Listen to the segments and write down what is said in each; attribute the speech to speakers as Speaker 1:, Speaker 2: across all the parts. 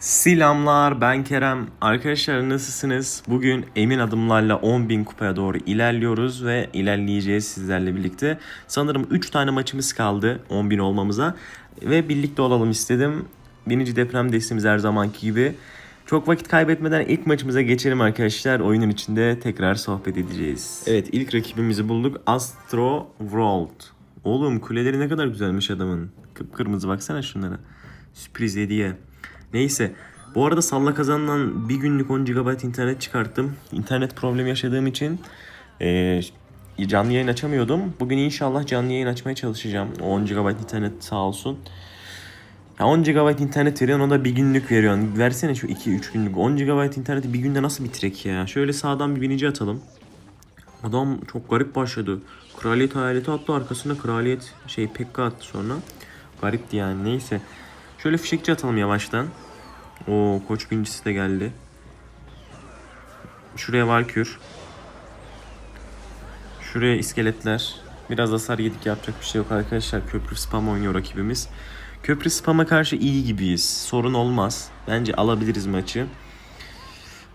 Speaker 1: Selamlar ben Kerem. Arkadaşlar nasılsınız? Bugün emin adımlarla 10.000 kupaya doğru ilerliyoruz ve ilerleyeceğiz sizlerle birlikte. Sanırım 3 tane maçımız kaldı 10.000 olmamıza ve birlikte olalım istedim. Birinci deprem destemiz her zamanki gibi. Çok vakit kaybetmeden ilk maçımıza geçelim arkadaşlar. Oyunun içinde tekrar sohbet edeceğiz. Evet ilk rakibimizi bulduk. Astro World. Oğlum kuleleri ne kadar güzelmiş adamın. Kıpkırmızı baksana şunlara. Sürpriz hediye. Neyse. Bu arada salla kazandan bir günlük 10 GB internet çıkarttım. İnternet problemi yaşadığım için eee, canlı yayın açamıyordum. Bugün inşallah canlı yayın açmaya çalışacağım. O 10 GB internet sağ olsun. Ya 10 GB internet veriyorsun o da bir günlük veriyorsun. Versene şu 2-3 günlük. 10 GB interneti bir günde nasıl bitirek ya? Şöyle sağdan bir binici atalım. Adam çok garip başladı. Kraliyet hayaleti attı arkasına kraliyet şey Pekka attı sonra. Garipti yani neyse. Şöyle fişekçi atalım yavaştan. O koç binicisi de geldi. Şuraya Valkür. Şuraya iskeletler. Biraz hasar yedik yapacak bir şey yok arkadaşlar. Köprü spam oynuyor rakibimiz. Köprü spam'a karşı iyi gibiyiz. Sorun olmaz. Bence alabiliriz maçı.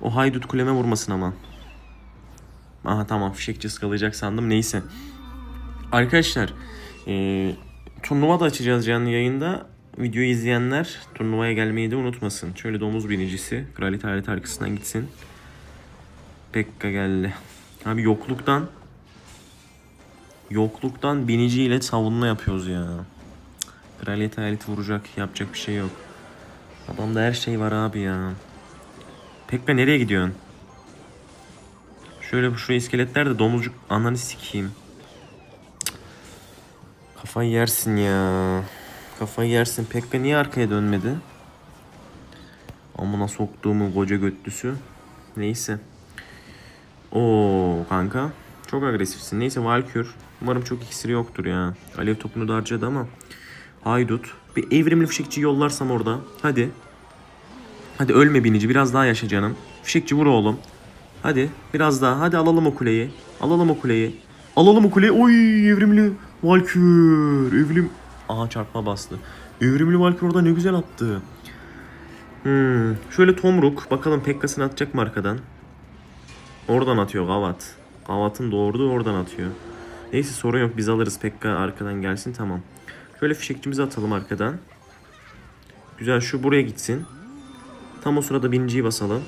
Speaker 1: O haydut kuleme vurmasın ama. Aha tamam fişekçi ıskalayacak sandım. Neyse. Arkadaşlar eee turnuva da açacağız canlı yayında. Videoyu izleyenler turnuvaya gelmeyi de unutmasın. Şöyle domuz birincisi. Kraliyet alet arkasından gitsin. Pekka geldi. Abi yokluktan yokluktan biniciyle savunma yapıyoruz ya. Kraliyet hayaleti vuracak. Yapacak bir şey yok. Adamda her şey var abi ya. Pekka nereye gidiyorsun? Şöyle şuraya iskeletler de domuzcuk ananı sikeyim. Kafayı yersin ya. Kafayı yersin. Pekka niye arkaya dönmedi? Amına soktuğumun koca götlüsü. Neyse. Oo kanka. Çok agresifsin. Neyse Valkür. Umarım çok iksiri yoktur ya. Alev topunu da harcadı ama. Haydut. Bir evrimli fişekçi yollarsam orada. Hadi. Hadi ölme binici. Biraz daha yaşa canım. Fişekçi vur oğlum. Hadi. Biraz daha. Hadi alalım o kuleyi. Alalım o kuleyi. Alalım o kuleyi. Oy evrimli. Valkür. Evrim. Aha çarpma bastı. Evrimli Valkür orada ne güzel attı. Hmm. Şöyle Tomruk. Bakalım Pekka'sını atacak mı arkadan? Oradan atıyor Gavat. Gavat'ın doğurduğu oradan atıyor. Neyse sorun yok biz alırız. Pekka arkadan gelsin tamam. Şöyle fişekçimizi atalım arkadan. Güzel şu buraya gitsin. Tam o sırada birinciyi basalım.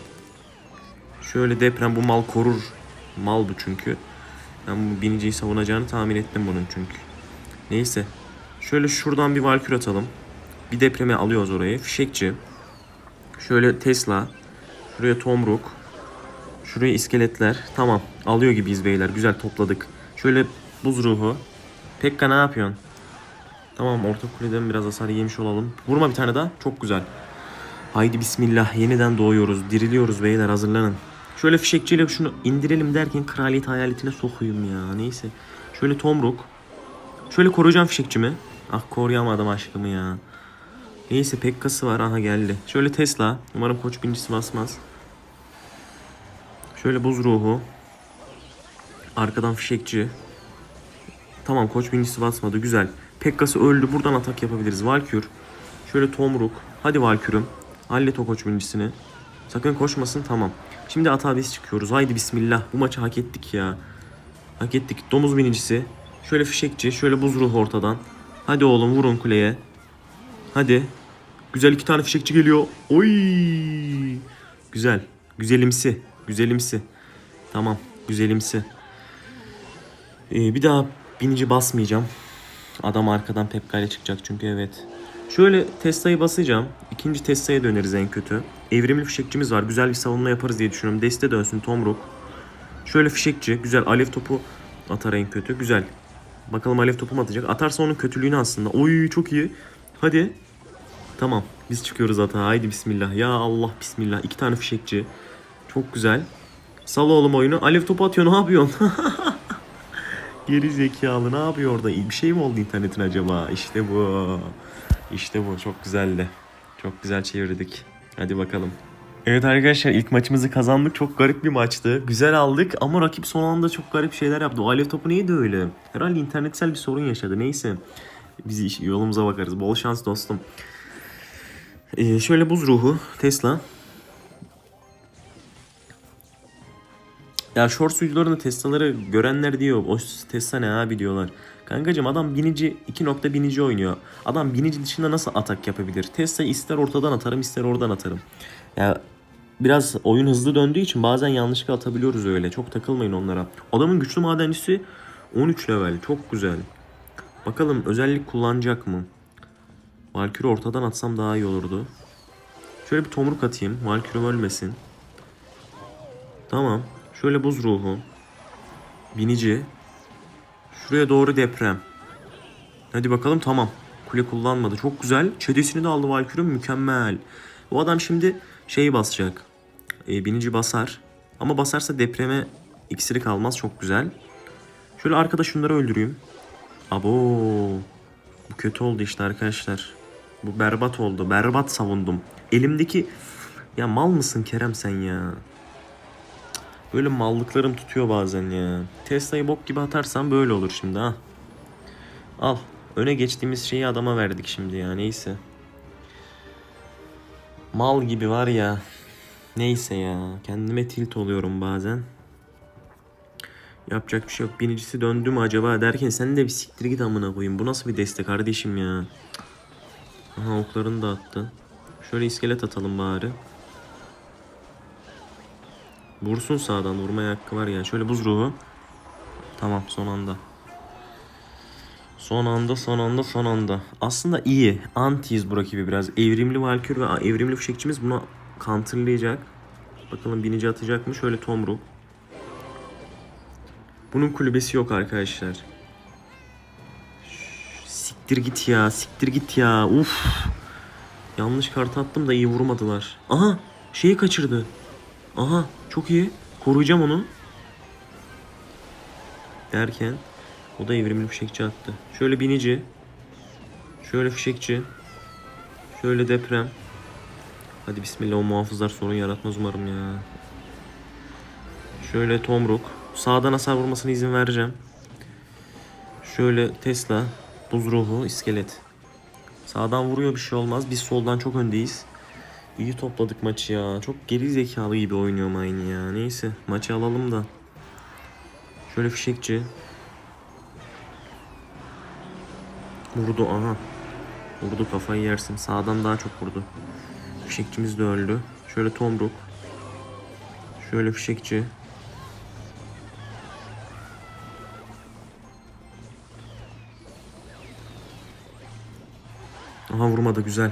Speaker 1: Şöyle deprem bu mal korur. Mal bu çünkü. Ben bu biniciyi savunacağını tahmin ettim bunun çünkü. Neyse. Şöyle şuradan bir valkür atalım. Bir depreme alıyoruz orayı. Fişekçi. Şöyle Tesla. Şuraya Tomruk. Şuraya iskeletler. Tamam. Alıyor gibiyiz beyler. Güzel topladık. Şöyle buz ruhu. Pekka ne yapıyorsun? Tamam orta kuleden biraz hasar yemiş olalım. Vurma bir tane daha. Çok güzel. Haydi bismillah. Yeniden doğuyoruz. Diriliyoruz beyler hazırlanın. Şöyle fişekçiyle şunu indirelim derken kraliyet hayaletine sokuyum ya. Neyse. Şöyle Tomruk. Şöyle koruyacağım fişekçimi. Ah koruyamadım aşkımı ya. Neyse Pekka'sı var. Aha geldi. Şöyle Tesla. Umarım koç binicisi basmaz. Şöyle buz ruhu. Arkadan fişekçi. Tamam koç binicisi basmadı. Güzel. Pekka'sı öldü. Buradan atak yapabiliriz. Valkür. Şöyle Tomruk. Hadi Valkür'üm. Hallet o koç binicisini. Sakın koşmasın. Tamam. Şimdi ata biz çıkıyoruz. Haydi bismillah. Bu maçı hak ettik ya. Hak ettik. Domuz binicisi. Şöyle fişekçi. Şöyle buz ruhu ortadan. Hadi oğlum vurun kuleye. Hadi. Güzel iki tane fişekçi geliyor. Oy. Güzel. Güzelimsi. Güzelimsi. Tamam. Güzelimsi. Ee, bir daha binici basmayacağım. Adam arkadan Pekka ile çıkacak çünkü evet. Şöyle Tesla'yı basacağım. İkinci Tesla'ya döneriz en kötü. Evrimli fişekçimiz var. Güzel bir savunma yaparız diye düşünüyorum. Deste dönsün Tomruk. Şöyle fişekçi. Güzel. Alev topu atar en kötü. Güzel. Bakalım alev topu mu atacak. Atarsa onun kötülüğünü aslında. Oy çok iyi. Hadi. Tamam. Biz çıkıyoruz ata. Haydi bismillah. Ya Allah bismillah. İki tane fişekçi. Çok güzel. Sal oğlum oyunu. Alev topu atıyor. Ne yapıyorsun? Geri zekalı ne yapıyor orada? Bir şey mi oldu internetin acaba? İşte bu. İşte bu. Çok güzeldi. Çok güzel çevirdik. Hadi bakalım. Evet arkadaşlar ilk maçımızı kazandık. Çok garip bir maçtı. Güzel aldık ama rakip son anda çok garip şeyler yaptı. O alev topu neydi öyle? Herhalde internetsel bir sorun yaşadı. Neyse. Biz yolumuza bakarız. Bol şans dostum. Ee, şöyle buz ruhu Tesla. Ya short videolarında Tesla'ları görenler diyor. O Tesla ne abi diyorlar. Kankacım adam binici 2 nokta binici oynuyor. Adam binici dışında nasıl atak yapabilir? Tesla ister ortadan atarım ister oradan atarım. Ya biraz oyun hızlı döndüğü için bazen yanlışlıkla atabiliyoruz öyle. Çok takılmayın onlara. Adamın güçlü madencisi 13 level. Çok güzel. Bakalım özellik kullanacak mı? Valkyrie ortadan atsam daha iyi olurdu. Şöyle bir tomruk atayım. Valkyrie ölmesin. Tamam. Şöyle buz ruhu. Binici. Şuraya doğru deprem. Hadi bakalım tamam. Kule kullanmadı. Çok güzel. Çetesini de aldı Valkyrie. Mükemmel. Bu adam şimdi şey basacak. E, binici basar. Ama basarsa depreme iksiri kalmaz. Çok güzel. Şöyle arkada şunları öldüreyim. Abo. Bu kötü oldu işte arkadaşlar. Bu berbat oldu. Berbat savundum. Elimdeki... Ya mal mısın Kerem sen ya? Böyle mallıklarım tutuyor bazen ya. Tesla'yı bok gibi atarsam böyle olur şimdi ha. Al. Öne geçtiğimiz şeyi adama verdik şimdi ya. Neyse. Mal gibi var ya. Neyse ya. Kendime tilt oluyorum bazen. Yapacak bir şey yok. Binicisi döndü mü acaba derken sen de bir siktir git amına koyayım. Bu nasıl bir destek kardeşim ya. Aha oklarını da attı. Şöyle iskelet atalım bari. Vursun sağdan vurmaya hakkı var ya. Şöyle buz ruhu. Tamam son anda. Son anda son anda son anda. Aslında iyi. Antiyiz bu rakibi biraz. Evrimli Valkür ve evrimli fişekçimiz bunu counterlayacak. Bakalım binici atacak mı? Şöyle Tomruk. Bunun kulübesi yok arkadaşlar. Siktir git ya. Siktir git ya. Uf. Yanlış kart attım da iyi vurmadılar. Aha şeyi kaçırdı. Aha çok iyi. Koruyacağım onu. Derken o da evrimli fişekçi attı. Şöyle binici. Şöyle fişekçi. Şöyle deprem. Hadi bismillah o muhafızlar sorun yaratmaz umarım ya. Şöyle tomruk. Sağdan hasar vurmasına izin vereceğim. Şöyle Tesla. Buz ruhu iskelet. Sağdan vuruyor bir şey olmaz. Biz soldan çok öndeyiz. İyi topladık maçı ya. Çok geri zekalı gibi oynuyorum aynı ya. Neyse maçı alalım da. Şöyle fişekçi. Vurdu aha. Vurdu kafayı yersin. Sağdan daha çok vurdu. Fişekçimiz de öldü. Şöyle tomruk. Şöyle fişekçi. Aha vurmadı güzel.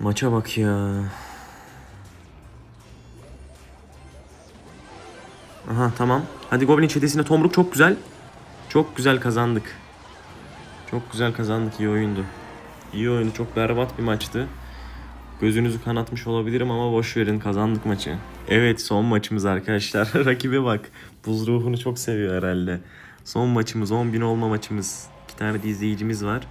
Speaker 1: Maça bak ya. Aha tamam. Hadi Goblin çetesine tomruk çok güzel. Çok güzel kazandık. Çok güzel kazandık. iyi oyundu. İyi oyundu. Çok berbat bir maçtı. Gözünüzü kanatmış olabilirim ama boş verin kazandık maçı. Evet son maçımız arkadaşlar. Rakibe bak. Buz ruhunu çok seviyor herhalde. Son maçımız 10.000 olma maçımız. İki tane de izleyicimiz var.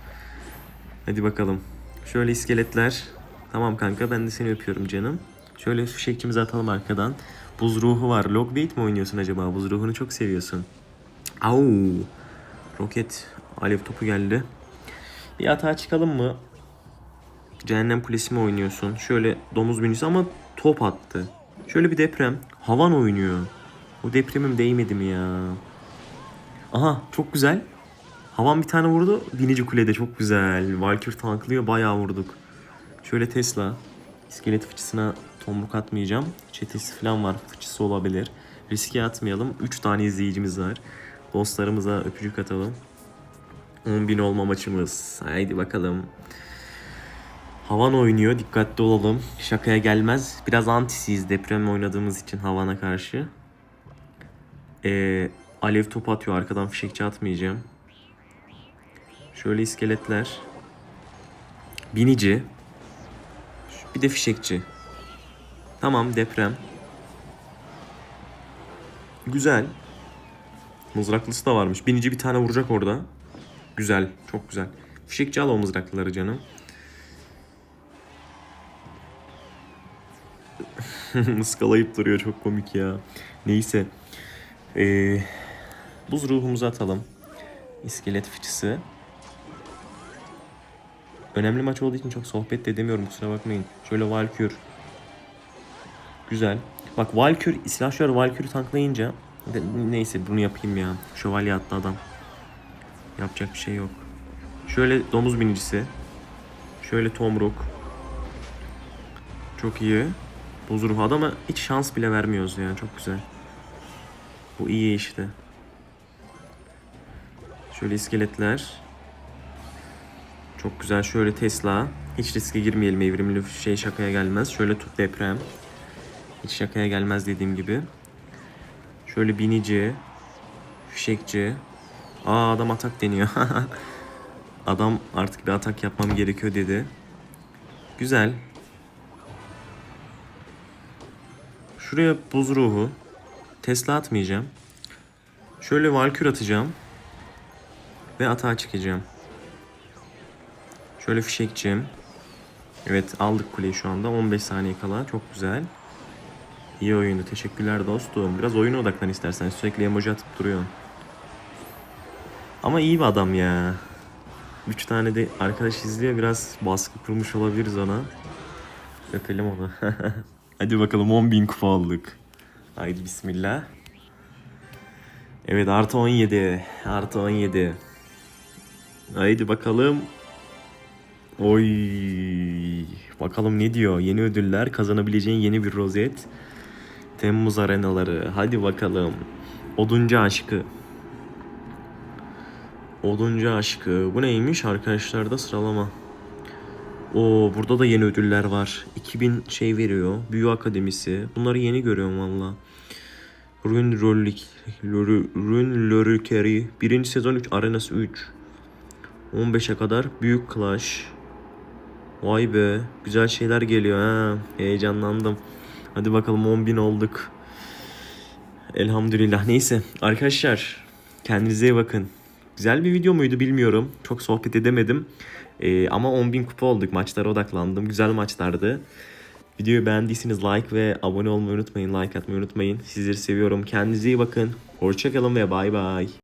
Speaker 1: Hadi bakalım. Şöyle iskeletler. Tamam kanka ben de seni öpüyorum canım. Şöyle fişekçimizi atalım arkadan. Buz ruhu var. Logbait mi oynuyorsun acaba? Buz ruhunu çok seviyorsun. Au. Roket alev topu geldi. Bir atağa çıkalım mı? Cehennem kulesi mi oynuyorsun? Şöyle domuz bünyüsü ama top attı. Şöyle bir deprem. Havan oynuyor. O depremim değmedi mi ya? Aha çok güzel. Havan bir tane vurdu. Binici kulede çok güzel. Valkyr tanklıyor bayağı vurduk. Şöyle Tesla. İskelet fıçısına tomruk atmayacağım. Çetesi falan var. Fıçısı olabilir. Riske atmayalım. 3 tane izleyicimiz var. Dostlarımıza öpücük atalım. 10.000 olma maçımız. Haydi bakalım. Havan oynuyor. Dikkatli olalım. Şakaya gelmez. Biraz antisiyiz deprem oynadığımız için Havan'a karşı. Ee, alev top atıyor. Arkadan fişekçi atmayacağım. Şöyle iskeletler. Binici. Bir de fişekçi. Tamam deprem. Güzel. Mızraklısı da varmış. Binici bir tane vuracak orada. Güzel. Çok güzel. Fişekçi al o mızraklıları canım. Iskalayıp duruyor çok komik ya. Neyse. Ee, buz ruhumuzu atalım. İskelet fıçısı. önemli maç olduğu için çok sohbet de edemiyorum kusura bakmayın. Şöyle Valkür. Güzel. Bak Valkür, silahşör Valkür'ü tanklayınca neyse bunu yapayım ya. Şövalye attı adam. Yapacak bir şey yok. Şöyle domuz binicisi. Şöyle Tomruk. Çok iyi. Ruhu adama hiç şans bile vermiyoruz ya. Çok güzel. Bu iyi işte. Şöyle iskeletler. Çok güzel. Şöyle Tesla. Hiç riske girmeyelim evrimli şey şakaya gelmez. Şöyle tut deprem. Hiç şakaya gelmez dediğim gibi. Şöyle binici. Fişekçi. Aa adam atak deniyor. adam artık bir atak yapmam gerekiyor dedi. Güzel. Şuraya buz ruhu. Tesla atmayacağım. Şöyle valkür atacağım. Ve atağa çıkacağım. Şöyle fişekçim. Evet aldık kuleyi şu anda. 15 saniye kala. Çok güzel. İyi oyundu. Teşekkürler dostum. Biraz oyuna odaklan istersen. Sürekli emoji atıp duruyorsun. Ama iyi bir adam ya. 3 tane de arkadaş izliyor. Biraz baskı kurmuş olabiliriz ona. Öpelim onu. Hadi bakalım 10.000 kupa olduk. Haydi bismillah. Evet artı 17. Artı 17. Haydi bakalım. Oy. Bakalım ne diyor? Yeni ödüller, kazanabileceğin yeni bir rozet. Temmuz arenaları. Hadi bakalım. Oduncu aşkı. Oduncu aşkı. Bu neymiş arkadaşlar da sıralama. Oo burada da yeni ödüller var. 2000 şey veriyor. Büyü Akademisi. Bunları yeni görüyorum valla. Rune Rollik, Rune Lörükeri. Birinci sezon 3, Arenası 3. 15'e kadar Büyük Clash. Vay be. Güzel şeyler geliyor ha. Heyecanlandım. Hadi bakalım 10.000 olduk. Elhamdülillah. Neyse arkadaşlar kendinize iyi bakın. Güzel bir video muydu bilmiyorum. Çok sohbet edemedim. Ee, ama 10.000 kupa olduk. Maçlara odaklandım. Güzel maçlardı. Videoyu beğendiyseniz like ve abone olmayı unutmayın. Like atmayı unutmayın. Sizleri seviyorum. Kendinize iyi bakın. Hoşçakalın ve bay bay.